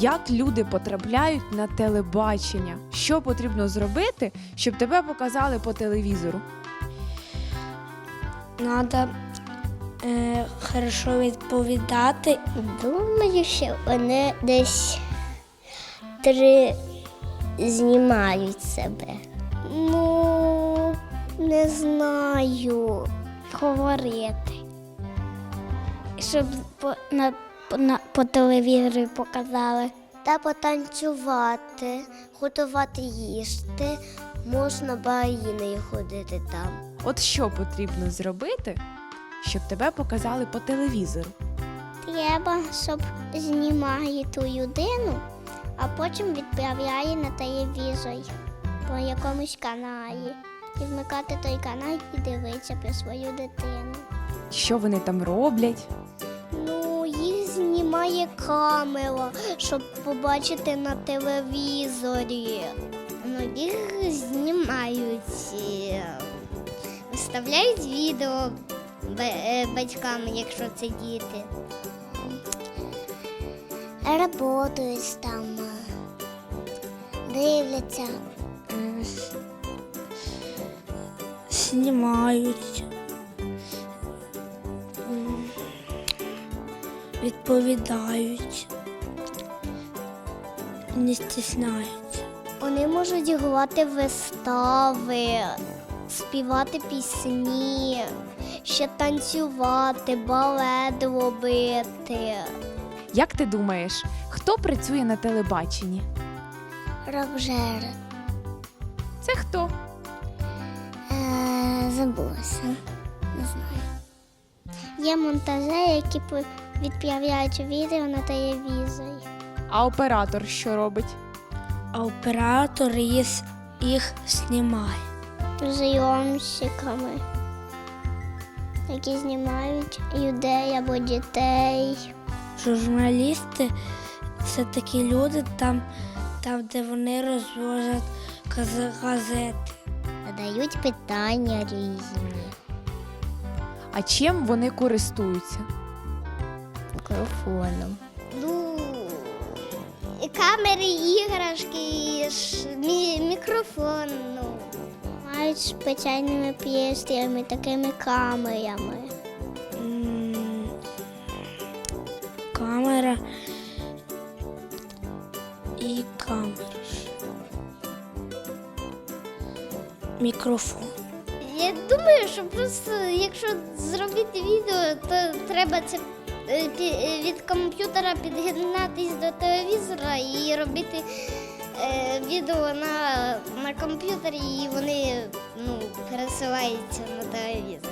Як люди потрапляють на телебачення? Що потрібно зробити, щоб тебе показали по телевізору? Надо е, хорошо відповідати. Думаю, що вони десь три знімають себе. Ну, не знаю. Говорити. Щоб на, по- телевізорі показали. Та потанцювати, готувати їсти, можна багіною ходити там. От що потрібно зробити, щоб тебе показали по телевізору? Треба, щоб знімає ту людину, а потім відправляє на телевізор по якомусь каналі. І вмикати той канал і дивитися про свою дитину. Що вони там роблять? Їх камера, щоб побачити на телевізорі. Ну, їх знімають, е, виставляють відео е, батькам, якщо це діти. Работають там, дивляться. Знімають. Відповідають. Не стісняються. Вони можуть грати вистави, співати пісні, ще танцювати, балет робити. Як ти думаєш, хто працює на телебаченні? Робжери. Це хто? Е, забулася. Не знаю. Є монтажери, які відправляють відео на телевізор. А оператор що робить? А оператор їх, їх знімає. Зйомщиками, які знімають людей або дітей. Журналісти це такі люди, там, там де вони розвозять газети. Задають питання різні. А чим вони користуються? Мікрофоном. Ну, камери, іграшки, і мі- мікрофон. Ну. Мають спеціальними пристроями, такими камерами. Камера і камера. Мікрофон. Я думаю, що просто якщо зробити відео, то треба це від комп'ютера під'єднатись до телевізора і робити е, відео на, на комп'ютері, і вони ну, пересилаються на телевізор.